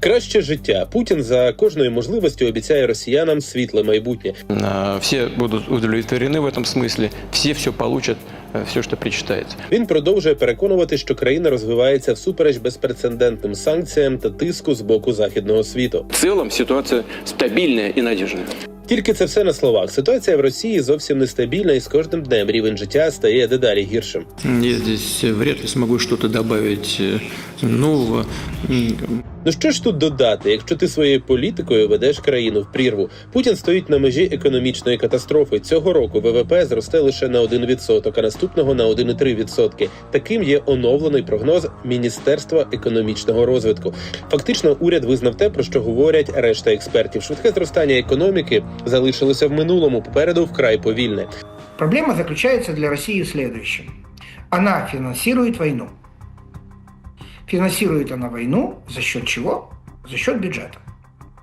Краще життя. Путін за кожною можливістю обіцяє росіянам світле майбутнє. А, Все будут удовлетворены в этом смысле, все все получат, все, что причитается. Він продовжує переконувати, що країна розвивається всупереч безпрецедентним санкціям та тиску з боку західного світу. В целом ситуация стабильная и надежная. Тільки це все на словах. Ситуація в Росії зовсім нестабільна, і з кожним днем рівень життя стає дедалі гіршим. Я здесь вряд ли смогу что-то добавить М, Ну що ж тут додати, якщо ти своєю політикою ведеш країну в прірву? Путін стоїть на межі економічної катастрофи. Цього року ВВП зросте лише на 1%, а наступного на 1,3%. Таким є оновлений прогноз Міністерства економічного розвитку. Фактично, уряд визнав те, про що говорять решта експертів. Швидке зростання економіки залишилося в минулому. Попереду вкрай повільне. Проблема заключается для России в следующем. Она финансирует войну. Финансирует она войну за счет чего? За счет бюджета.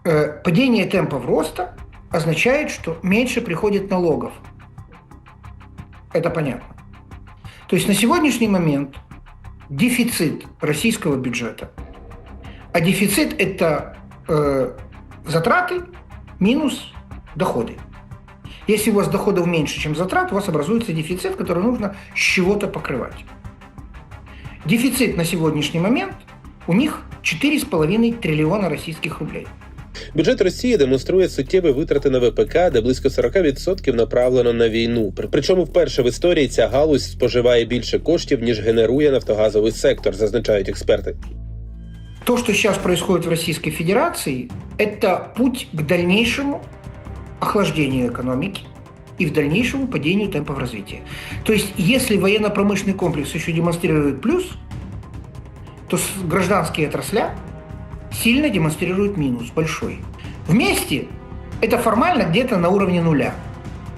Э, Падение темпов роста означает, что меньше приходит налогов. Это понятно. То есть на сегодняшний момент дефицит российского бюджета. А дефицит – это э, затраты минус доходы. Если у вас доходов меньше, чем затрат, у вас образуется дефицит, который нужно с чего-то покрывать. Дефицит на сегодняшний момент у них 4,5 триллиона российских рублей. Бюджет Росії демонструє суттєві витрати на ВПК, де близько 40% направлено на війну. При- Причому вперше в історії ця галузь споживає більше коштів ніж генерує нафтогазовий сектор, зазначають експерти. То, что сейчас происходит в Российской Федерации, это путь к дальнейшему охлаждению экономики и в дальнейшему падению темпов развития. То есть, если военно-промышленный комплекс еще демонстрирует плюс, то гражданские отрасля сильно демонстрируют минус, большой. Вместе это формально где-то на уровне нуля.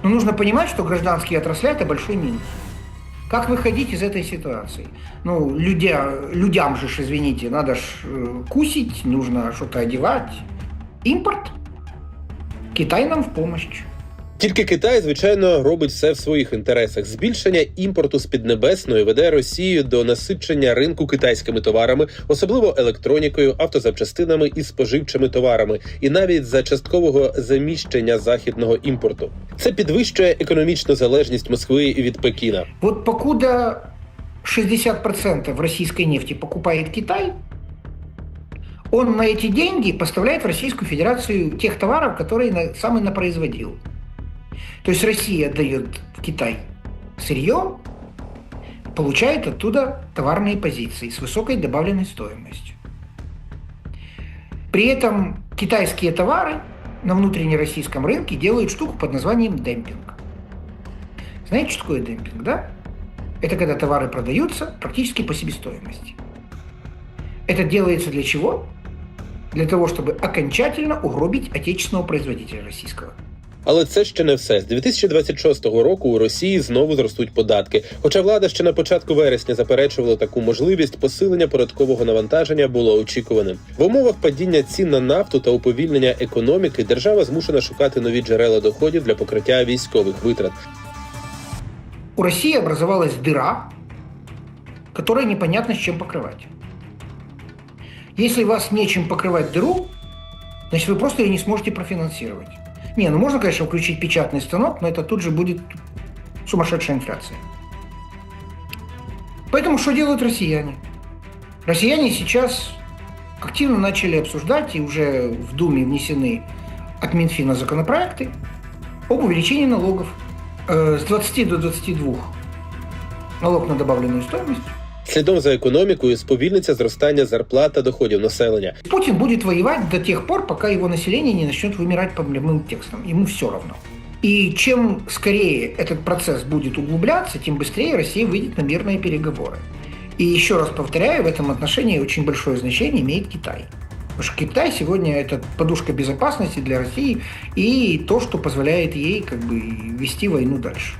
Но нужно понимать, что гражданские отрасля – это большой минус. Как выходить из этой ситуации? Ну, людя, людям же, извините, надо ж э, кусить, нужно что-то одевать. Импорт. Китай нам в помощь. Тільки Китай, звичайно, робить все в своїх інтересах. Збільшення імпорту з Піднебесної веде Росію до насичення ринку китайськими товарами, особливо електронікою, автозапчастинами і споживчими товарами, і навіть за часткового заміщення західного імпорту. Це підвищує економічну залежність Москви від Пекіна. Вот покуда 60% российской нефти покупает Китай, он на эти деньги поставляет в Российскую Федерацию тех товаров, которые сам и напроизводил. То есть Россия дает в Китай сырье, получает оттуда товарные позиции с высокой добавленной стоимостью. При этом китайские товары на внутреннероссийском рынке делают штуку под названием демпинг. Знаете, что такое демпинг, да? Это когда товары продаются практически по себестоимости. Это делается для чего? Для того, чтобы окончательно угробить отечественного производителя российского. Але це ще не все. З 2026 року у Росії знову зростуть податки. Хоча влада ще на початку вересня заперечувала таку можливість, посилення податкового навантаження було очікуваним. В умовах падіння цін на нафту та уповільнення економіки держава змушена шукати нові джерела доходів для покриття військових витрат. У России образовалась дыра, которую непонятно с чем покрывать. Если вас нечем покрывать дыру, значит вы просто ее не сможете профинансировать. Не, ну можно, конечно, включить печатный станок, но это тут же будет сумасшедшая инфляция. Поэтому что делают россияне? Россияне сейчас активно начали обсуждать, и уже в Думе внесены от Минфина законопроекты об увеличении налогов Э, с 20 до 22 налог на добавленную стоимость. Слідом за економікою сповільниться зростання зарплат та доходів населення. Путин будет воевать до тех пор, пока его население не начнет вымирать по прямым текстам. Ему все равно. И чем скорее этот процесс будет углубляться, тем быстрее Россия выйдет на мирные переговоры. И еще раз повторяю, в этом отношении очень большое значение имеет Китай. Потому что Китай сегодня это подушка безопасности для России и то, что позволяет ей как бы вести войну дальше.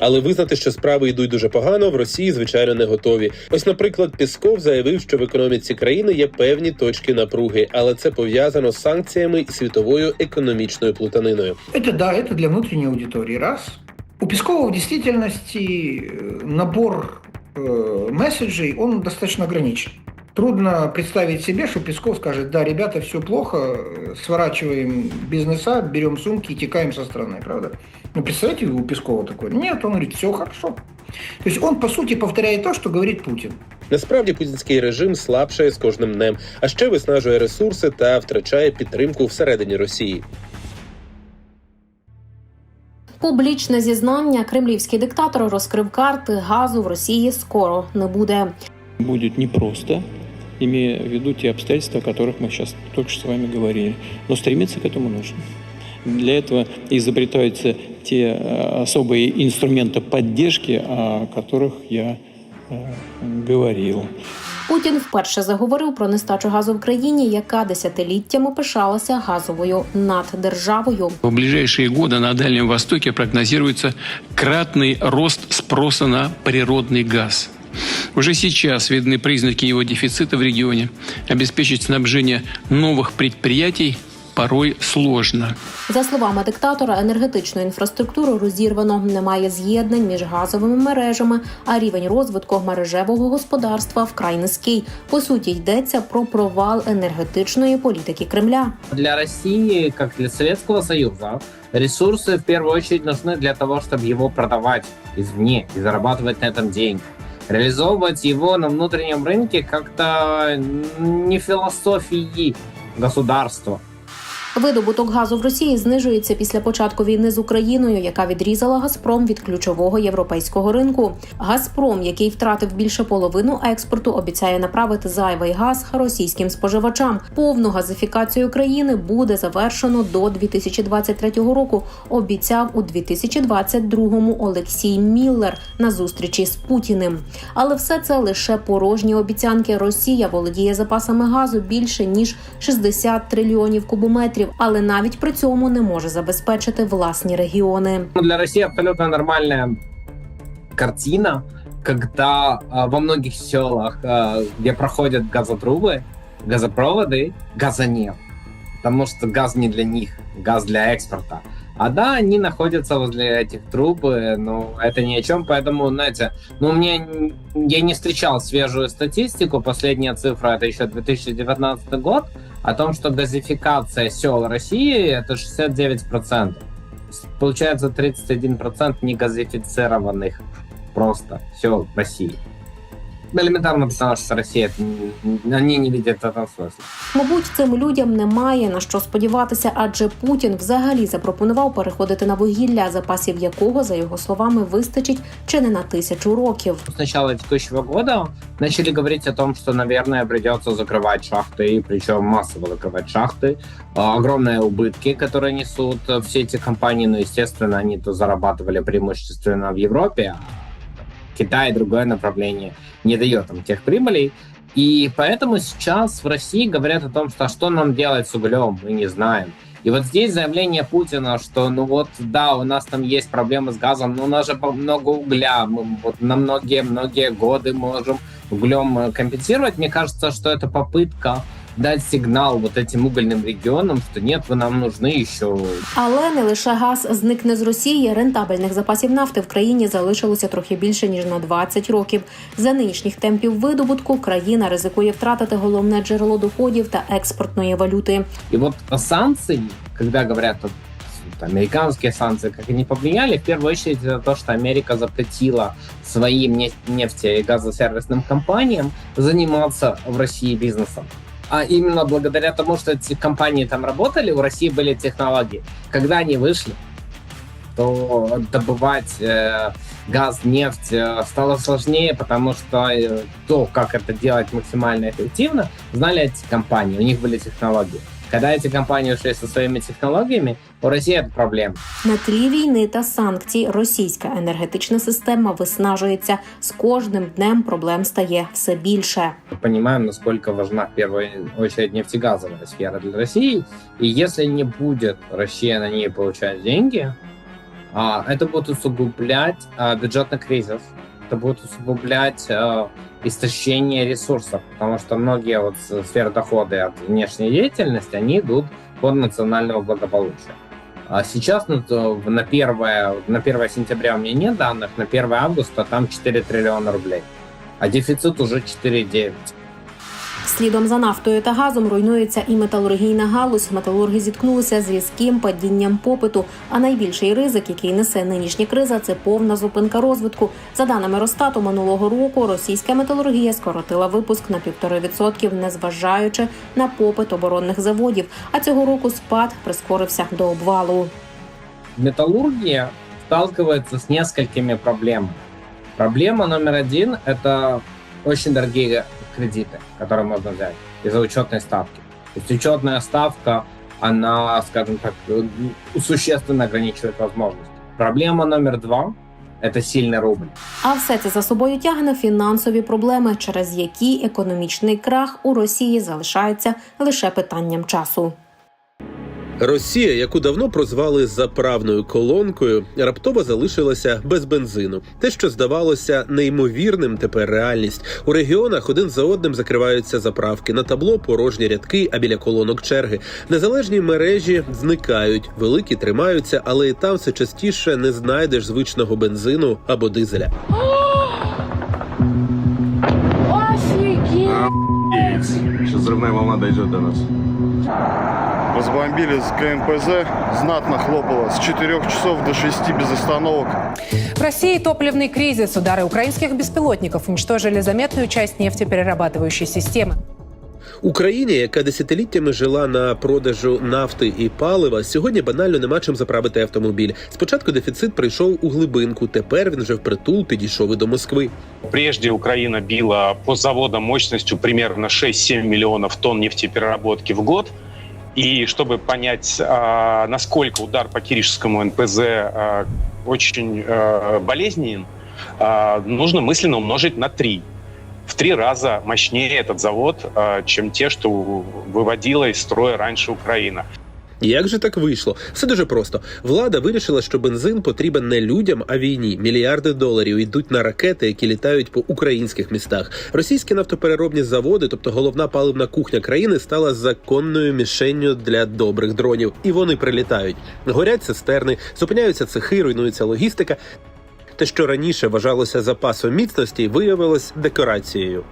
Але визнати, що справи йдуть дуже погано, в Росії звичайно не готові. Ось, наприклад, Пісков заявив, що в економіці країни є певні точки напруги, але це пов'язано з санкціями і світовою економічною плутаниною. Это да, это для внутренней аудитории. Раз. У Пескова в действительности э, набор э, месседжей, он достаточно ограничен. Трудно представить себе, что Песков скажет, да, ребята, все плохо, э, сворачиваем бизнеса, берем сумки и текаем со страны, правда? Ну, представляете, у Пескова такое? Нет, он говорит, все хорошо. То есть он, по сути, повторяет то, что говорит Путин. Насправді путінський режим слабшає з кожним днем, а ще виснажує ресурси та втрачає підтримку всередині Росії. Публічне зізнання кремлівський диктатор розкрив карти газу в Росії скоро не буде. Будет непросто, имея в виду те обстоятельства, о которых мы сейчас только что с вами говорили. Но стремиться к этому нужно. Для этого изобретаются те э, особые инструменты поддержки, о которых я э, говорил. Путін вперше заговорив про нестачу газу в країні, яка десятиліттями пишалася газовою наддержавою. В ближайшие годы на Дальнем Востоке прогнозируется кратный рост спроса на природный газ. Уже сейчас видны признаки его дефицита в регионе. Обеспечить снабжение новых предприятий порой сложно. За словами диктатора, енергетичну інфраструктуру розірвано, немає з'єднань між газовими мережами, а рівень розвитку мережевого господарства вкрай низький. По суті, йдеться про провал енергетичної політики Кремля. Для России, как для Советского Союза, ресурсы в первую очередь нужны для того, чтобы его продавать извне и зарабатывать на этом деньги. Реализовывать его на внутреннем рынке как-то не философии государства. Видобуток газу в Росії знижується після початку війни з Україною, яка відрізала Газпром від ключового європейського ринку. Газпром, який втратив більше половину експорту, обіцяє направити зайвий газ російським споживачам. Повну газифікацію країни буде завершено до 2023 року. Обіцяв у 2022-му Олексій Міллер на зустрічі з Путіним. Але все це лише порожні обіцянки. Росія володіє запасами газу більше ніж 60 трильйонів кубометрів, але навіть при цьому не може забезпечити власні регіони. Ну, Для России абсолютно нормальная картина, когда а, во многих селах, а, где проходят газотрубы, газопроводы, газа нет. Потому что газ не для них, газ для экспорта. А да, они находятся возле этих труб, э, но это ни о чем, поэтому, знаете, ну, мне, я не встречал свежую статистику, последняя цифра это еще 2019 год, о том, что газификация сел России это 69%. Получается 31% негазифицированных просто сел России. Элементарно, потому что Россия, это н- они не видят этого смысла. Мабуть, цим людям немає на що сподіватися, адже Путін взагалі запропонував переходити на вугілля, запасів якого, за його словами, вистачить чи не на тисячу років. С начала текущего года начали говорить о том, что, наверное, придется закрывать шахты, и причем массово закрывать шахты. А, Огромные убытки, которые несут э, все эти компании, но, естественно, они то зарабатывали преимущественно в Европе, а Китай другое направление не дает им тех прибылей. И поэтому сейчас в России говорят о том, что а что нам делать с углем, мы не знаем. И вот здесь заявление Путина, что ну вот да, у нас там есть проблемы с газом, но у нас же много угля, мы вот на многие-многие годы можем углем э, компенсировать. Мне кажется, что это попытка дать сигнал вот этим угольным регионам, что нет, вы нам нужны еще Але не лише газ зникне з Росії. Рентабельних запасів нафти в країні залишилося трохи більше ніж на 20 років. За нинішніх темпів видобутку країна ризикує втратити головне джерело доходів та експортної валюти. И вот санкции, когда говорят вот, американские санкции, как они повлияли, в первую очередь это то, что Америка запретила своим неф- нефте- и газосервисным компаниям заниматься в России бизнесом. А именно благодаря тому, что эти компании там работали, у России были технологии. Когда они вышли, то добывать э, газ, нефть э, стало сложнее, потому что э, то, как это делать максимально эффективно, знали эти компании, у них были технологии. Когда эти компании ушли со своими технологиями, у России это проблема. На тлі війни та санкцій російська енергетична система виснажується. З кожним днем проблем стає все більше. Мы понимаем, насколько важна в первую очередь нефтегазовая сфера для России. И если не будет Россия на ней получать деньги, а, это будет усугублять а, бюджетный кризис, Это будет усугублять а, истощение ресурсов, потому что многие вот сферы дохода от внешней деятельности, они идут под национального благополучия. А сейчас ну, на 1, на 1 сентября у меня нет данных, на 1 августа там 4 триллиона рублей, а дефицит уже 4,9. Слідом за нафтою та газом руйнується і металургійна галузь. Металурги зіткнулися з різким падінням попиту. А найбільший ризик, який несе нинішня криза, це повна зупинка розвитку. За даними Росстату, минулого року російська металургія скоротила випуск на півтори відсотків, незважаючи на попит оборонних заводів. А цього року спад прискорився до обвалу. Металлургия сталкивается с несколькими проблемами. Проблема номер один – это очень дорогие кредиты, которые можно взять из-за учетной ставки. То есть учетная ставка, она, скажем так, э, существенно ограничивает возможности. Проблема номер два – это сильный рубль. А все це за собою тягне фінансові проблеми, через які економічний крах у Росії залишається лише питанням часу. Росія, яку давно прозвали заправною колонкою, раптово залишилася без бензину. Те, що здавалося неймовірним, тепер реальність. У регіонах один за одним закриваються заправки. На табло порожні рядки, а біля колонок черги. Незалежні мережі зникають, великі тримаються, але і там все частіше не знайдеш звичного бензину або дизеля. Сейчас взрывная волна дойдет до нас. Разбомбили с КМПЗ, знатно хлопало с 4 часов до 6 без остановок. В России топливный кризис. Удары украинских беспилотников уничтожили заметную часть нефтеперерабатывающей системы. Україні, яка десятиліттями жила на продажу нафти і палива, сьогодні банально нема чим заправити автомобіль. Спочатку дефіцит прийшов у глибинку. Тепер він вже впритул підійшов і до Москви. Прежде Украина била по заводам мощностью примерно 6-7 миллионов тонн нефтепереработки в год. И чтобы понять, а, насколько удар по Киришскому НПЗ а, очень а, болезненен, нужно мысленно умножить на 3. В три раза мощнее этот завод, чем те, что выводила из строя раньше Украина. Як же так вийшло? Все дуже просто. Влада вирішила, що бензин потрібен не людям, а війні. Мільярди доларів йдуть на ракети, які літають по українських містах. Російські нафтопереробні заводи, тобто головна паливна кухня країни, стала законною мішенню для добрих дронів, і вони прилітають. Горять цистерни, зупиняються цехи, руйнується логістика. Те, що раніше вважалося запасом міцності, виявилось декорацією.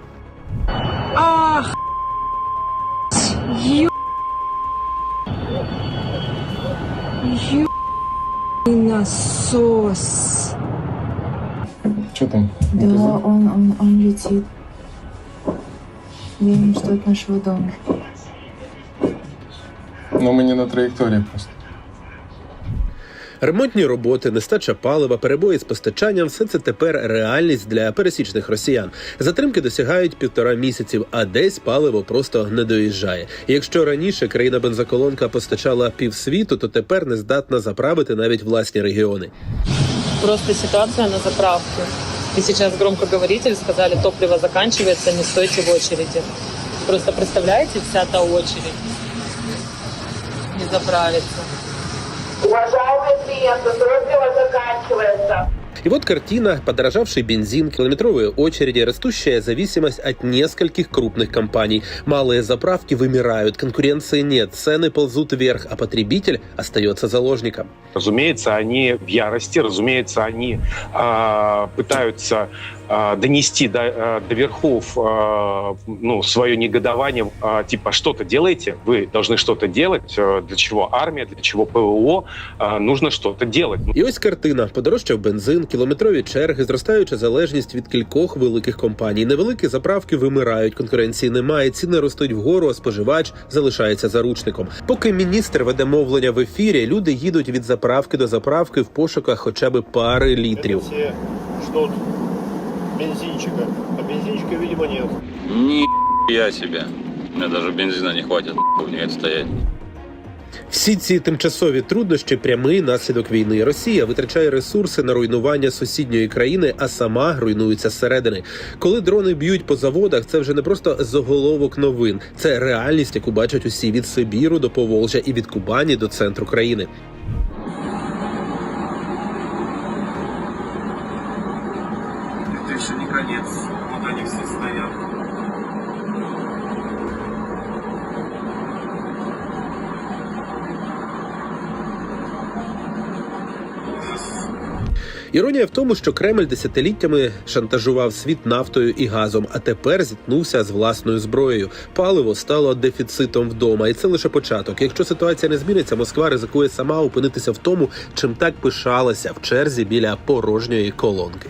Насос. Что там? Да, он, он, он летит. Видим, что от нашего дома. Но мы не на траектории просто. Ремонтні роботи, нестача палива, перебої з постачанням все це тепер реальність для пересічних росіян. Затримки досягають півтора місяців, а десь паливо просто не доїжджає. І якщо раніше країна бензоколонка постачала півсвіту, то тепер не здатна заправити навіть власні регіони. Просто ситуация на заправке. И сейчас громкоговоритель сказали, топливо заканчивается, не стойте в очереди. Просто представляете, вся та очередь не заправится. Уважаемые клиенты, топливо заканчивается. И вот картина, подорожавший бензин, километровые очереди, растущая зависимость от нескольких крупных компаний. Малые заправки вымирают, конкуренции нет, цены ползут вверх, а потребитель остается заложником. Разумеется, они в ярости, разумеется, они а, пытаются донести до, до верхов ну, свое негодование, типа что-то делайте, вы должны что-то делать, для чего армия, для чего ПВО, нужно что-то делать. І ось картина: подорожчав бензин, кілометрові черги, зростаюча залежність від кількох великих компаній. Невеликі заправки вимирають, конкуренції немає, ціни ростуть вгору, а споживач залишається заручником. Поки міністр веде мовлення в ефірі, люди їдуть від заправки до заправки в пошуках хоча б пари літрів. Ждут бензинчика, а бензинчика, видимо, нет. Ни я себе. У меня даже бензина не хватит в ней стоять. Всі ці тимчасові труднощі прямий наслідок війни. Росія витрачає ресурси на руйнування сусідньої країни, а сама руйнується зсередини. Коли дрони б'ють по заводах, це вже не просто заголовок новин, це реальність, яку бачать усі від Сибіру до Поволжя і від Кубані до центру країни. Іронія в тому, що Кремль десятиліттями шантажував світ нафтою і газом, а тепер зіткнувся з власною зброєю. Паливо стало дефіцитом вдома, і це лише початок. Якщо ситуація не зміниться, Москва ризикує сама опинитися в тому, чим так пишалася в черзі біля порожньої колонки.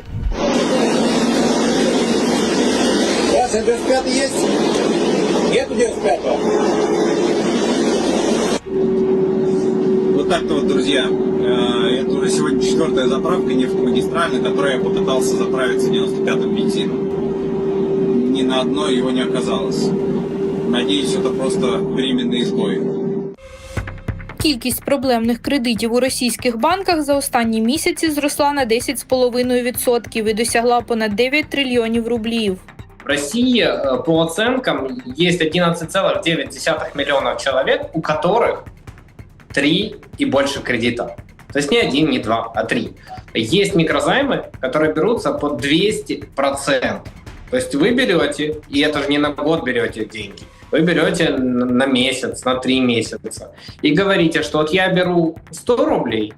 Вот так-то вот, друзья. Э, Это уже сегодня четвертая заправка нефтемагистральная, которой я попытался заправиться 95-м бензином. Ни на одной его не оказалось. Надеюсь, это просто временный сбой. Кількість проблемних кредитів у російських банках за останні місяці зросла на 10,5% і досягла понад 9 трильйонів рублів. В России, э, по оценкам, есть 11,9 миллионов человек, у которых три и больше кредитов. То есть не один, не два, а три. Есть микрозаймы, которые берутся по 200%. То есть вы берете, и это же не на год берете деньги, вы берете на месяц, на три месяца, и говорите, что вот я беру 100 рублей,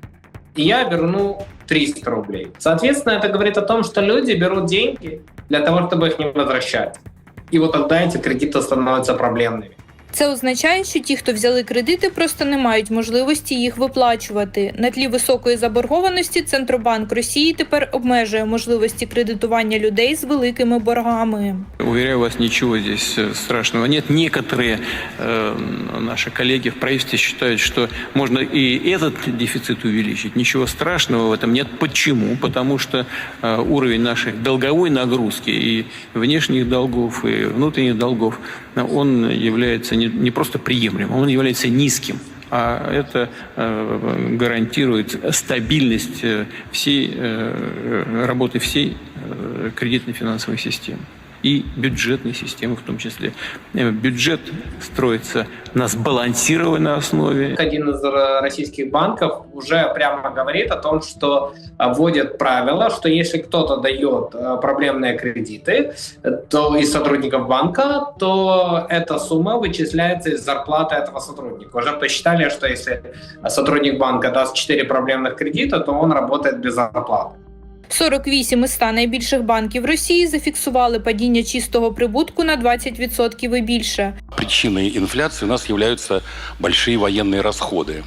и я верну 300 рублей. Соответственно, это говорит о том, что люди берут деньги для того, чтобы их не возвращать. И вот тогда эти кредиты становятся проблемными. Це означає, що ті, хто взяли кредити, просто не мають можливості їх виплачувати. На тлі високої заборгованості Центробанк Росії тепер обмежує можливості кредитування людей з великими боргами. Уверяю вас, ничего здесь э, страшного нет. Некоторые э, наши коллеги в правительстве считают, что можно и этот дефицит увеличить. Ничего страшного в этом нет. Почему? Потому что э, уровень нашей долговой нагрузки и внешних долгов, и внутренних долгов, э, он является не, не просто приемлемым, он является низким. А это э, гарантирует стабильность э, всей э, работы всей кредитно-финансовой системы и бюджетной системы в том числе. Э, Бюджет строится на сбалансированной основе. Один из российских банков уже прямо говорит о том, что э, вводит правило, что если кто-то дает э, проблемные кредиты э, то из сотрудников банка, то эта сумма вычисляется из зарплаты этого сотрудника. Уже посчитали, что если сотрудник банка даст 4 проблемных кредита, то он работает без зарплаты. 48 із 100 найбільших банків Росії зафіксували падіння чистого прибутку на 20% і більше. Причиной инфляции у нас являются большие военные расходы.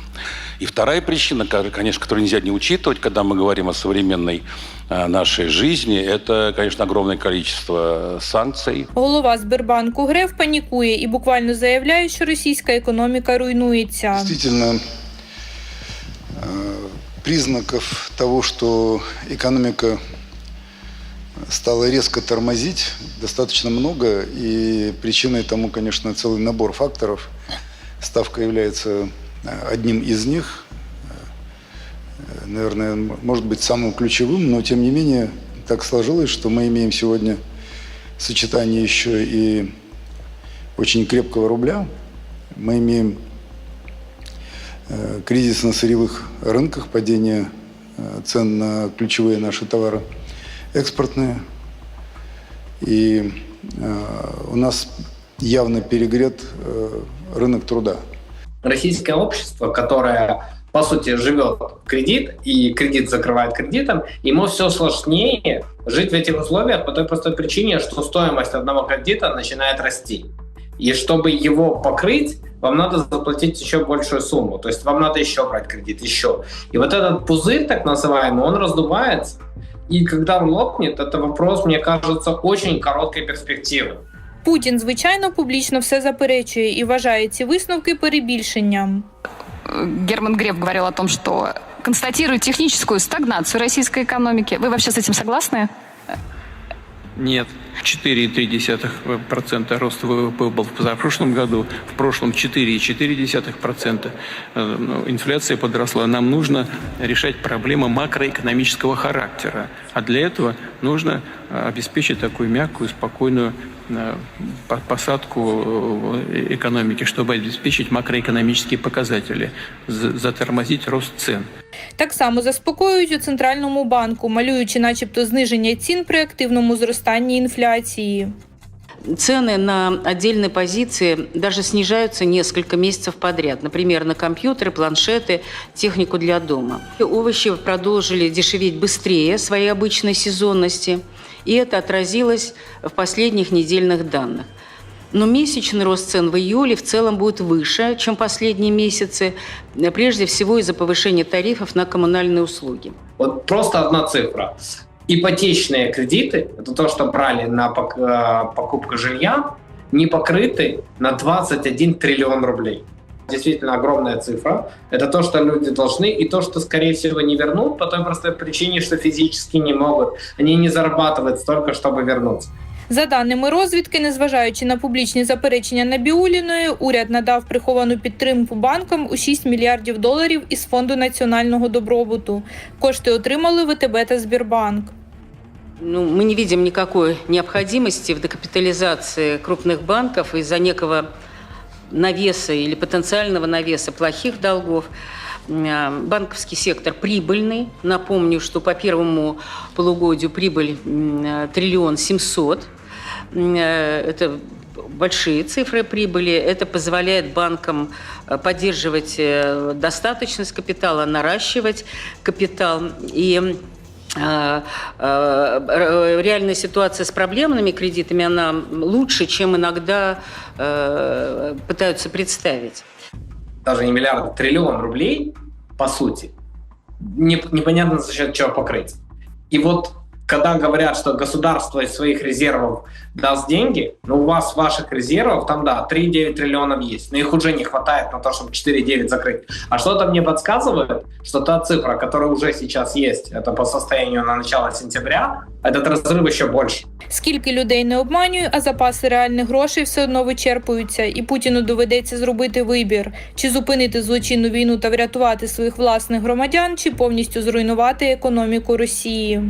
И вторая причина, ко- конечно, которую нельзя не учитывать, когда мы говорим о современной э, нашей жизни, это, конечно, огромное количество санкций. Голова Сбербанку Греф панікує і буквально заявляє, що російська економіка руйнується. Действительно, э, признаков того, что экономика стала резко тормозить, достаточно много. И причиной тому, конечно, целый набор факторов. Ставка является э, одним из них. Э, Наверное, может быть самым ключевым, но тем не менее так сложилось, что мы имеем сегодня сочетание еще и очень крепкого рубля. Мы имеем кризис на сырьевых рынках, падение э, цен на ключевые наши товары экспортные. И э, у нас явно перегрет э, рынок труда. Российское общество, которое по сути живет кредит, и кредит закрывает кредитом, ему все сложнее жить в этих условиях по той простой причине, что стоимость одного кредита начинает расти. И чтобы его покрыть, вам надо заплатить еще большую сумму. То есть вам надо еще брать кредит, еще. И вот этот пузырь, так называемый, он раздувается. И когда он лопнет, это вопрос, мне кажется, очень короткой перспективы. Путін, звичайно, публічно все заперечує і вважає ці висновки перебільшенням. Герман Греф говорил о том, что констатирует техническую стагнацию российской экономики. Вы вообще с этим согласны? Нет. 4,3% роста ВВП был в позапрошлом году, в прошлом 4,4%. Э, ну, Инфляция подросла. Нам нужно решать проблемы макроэкономического характера. А для этого нужно э, обеспечить такую мягкую, спокойную э, по- посадку э, экономики, чтобы обеспечить макроэкономические показатели, за- затормозить рост цен. Так само заспокоюють у центральному банку, малюючи, начебто, зниження цін при активному зростанні інфляції. Цены на отдельные позиции даже снижаются несколько месяцев подряд. Например, на компьютеры, планшеты, технику для дома. Овощи продолжили дешеветь быстрее своей обычной сезонности, и это отразилось в последних недельных данных. Но месячный рост цен в июле в целом будет выше, чем последние месяцы, прежде всего из-за повышения тарифов на коммунальные услуги. Вот просто одна цифра. Ипотечные кредиты, это то, что брали на пок- э, покупку жилья, не покрыты на 21 триллион рублей. Действительно огромная цифра. Это то, что люди должны, и то, что, скорее всего, не вернут по той простой причине, что физически не могут. Они не зарабатывают столько, чтобы вернуться. За даними розвідки, незважаючи на публічні заперечення Набіуліної, уряд надав приховану підтримку банкам у 6 мільярдів доларів із фонду національного добробуту. Кошти отримали ВТБ та Збірбанк. Ну, мы не видим никакой необходимости в декапитализации крупных банков из-за некого навеса или потенциального навеса плохих долгов. М, Банковский сектор прибыльный. Напомню, что по первому полугодию прибыль м, триллион семьсот. Э, Это большие цифры прибыли. Это позволяет банкам э, поддерживать э, достаточность капитала, наращивать капитал. И реальная ситуация с проблемными кредитами, она лучше, чем иногда э, пытаются представить. Даже не миллиард, а триллион рублей, по сути, не- непонятно за счет чего покрыть. И вот когда говорят, что государство из своих резервов даст деньги, но у вас ваших резервов там, да, 3,9 триллионов есть, но их уже не хватает на то, чтобы 4,9 закрыть. А что-то мне подсказывает, что та цифра, которая уже сейчас есть, это по состоянию на начало сентября, этот разрыв еще больше. Скільки людей не обманює, а запаси реальних грошей все одно вичерпуються, і Путіну доведеться зробити вибір: чи зупинити злочинну війну та врятувати своїх власних громадян, чи повністю зруйнувати економіку Росії.